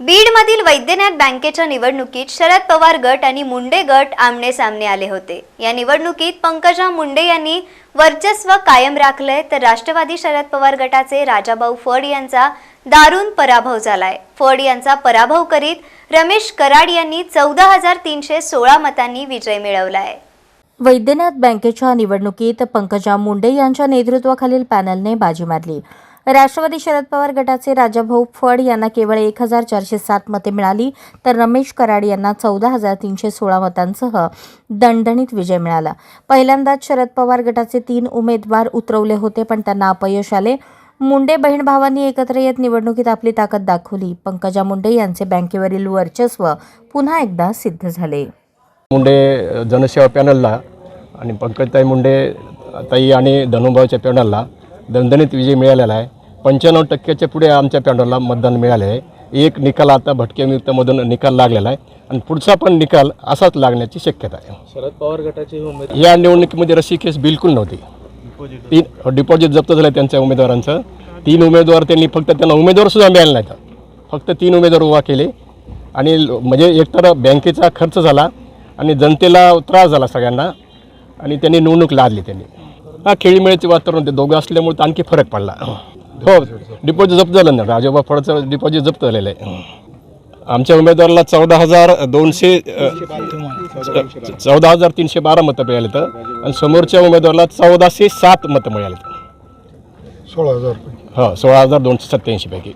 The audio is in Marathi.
बीडमधील वैद्यनाथ बँकेच्या निवडणुकीत शरद पवार गट आणि मुंडे गट आमने सामने आले होते. या निवडणुकीत पंकजा मुंडे यांनी वर्चस्व कायम राखलंय तर राष्ट्रवादी शरद पवार गटाचे राजाभाऊ फड यांचा दारुण पराभव झालाय. फड यांचा पराभव करीत रमेश कराड यांनी चौदा हजार तीनशे सोळा मतांनी विजय मिळवलाय. वैद्यनाथ बँकेच्या निवडणुकीत पंकजा मुंडे यांच्या नेतृत्वाखालील पॅनलने बाजी मारली. राष्ट्रवादी शरद पवार गटाचे राजाभाऊ फड यांना केवळ एक हजार चारशे सात मते मिळाली तर रमेश कराड यांना चौदा हजार तीनशे सोळा मतांसह दणदणीत विजय मिळाला. पहिल्यांदाच शरद पवार गटाचे तीन उमेदवार उतरवले होते पण त्यांना अपयश आले. मुंडे बहीण भावांनी एकत्र येत निवडणुकीत आपली ताकद दाखवली. पंकजा मुंडे यांचे बँकेवरील वर्चस्व पुन्हा एकदा सिद्ध झाले. मुंडे जनसेवा पॅनलला आणि पंकजताई मुंडे ताई आणि धनुभावच्या पॅनलला दणदणीत विजय मिळालेला आहे. पंच्याण्णव टक्क्याच्या पुढे आमच्या पॅनलला मतदान मिळाले आहे. एक निकाल आता भटकेमुक्तमधून निकाल लागलेला आहे आणि पुढचा पण निकाल असाच लागण्याची शक्यता आहे. शरद पवार गटाचे हे उमेदवार या निवडणुकीमध्ये रस्सी केस बिलकुल नव्हती. तीन डिपॉझिट जप्त झालं त्यांच्या उमेदवारांचं. तीन उमेदवार त्यांनी फक्त त्यांना उमेदवारसुद्धा मिळाले नाहीत. फक्त तीन उमेदवार उभा केले. आणि म्हणजे एकतर बँकेचा खर्च झाला आणि जनतेला त्रास झाला सगळ्यांना. आणि त्यांनी निवडणूक लादली त्यांनी. हा खेळीमेळीचे वातावरण होते. दोघं असल्यामुळे तर आणखी फरक पडला. हो डिपॉझिट जप्त झालं ना राजोबा फळचं डिपॉझिट जप्त झालेलं आहे. आमच्या उमेदवाराला चौदा हजार दोनशे चौदा हजार तीनशे बारा मतं मिळाली तर आणि समोरच्या उमेदवाराला चौदाशे सात मतं मिळाली सोळा हजार हो सोळा हजार दोनशे सत्त्याऐंशी पैकी.